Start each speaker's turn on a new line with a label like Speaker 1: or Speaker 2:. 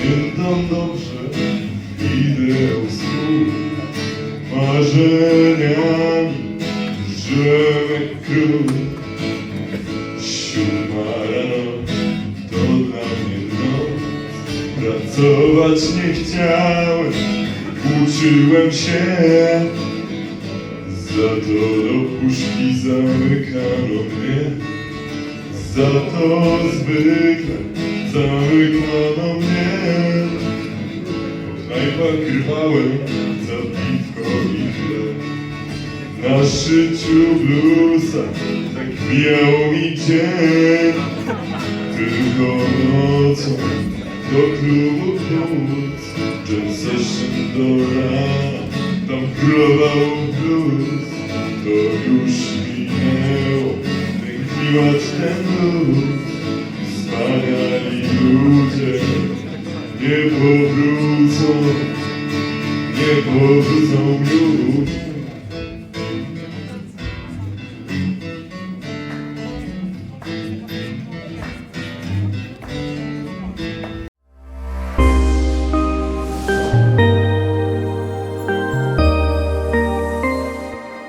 Speaker 1: Wyglądam dobrze, idę u Marzeniami żywy król Siódma rano to dla mnie noc Pracować nie chciałem, uczyłem się. Za to do puszki zamykano mnie. Za to zwykle zamykano mnie. W knajpach krwałem za piwko i chleb Na szyciu blusa tak mijał mi dzień. Tylko nocą do klubu wódz Jam session do rana. Tam królował blues To już minęło. Klimat, ten luz Pożegnania minutę nie powrócą, nie powrócą już.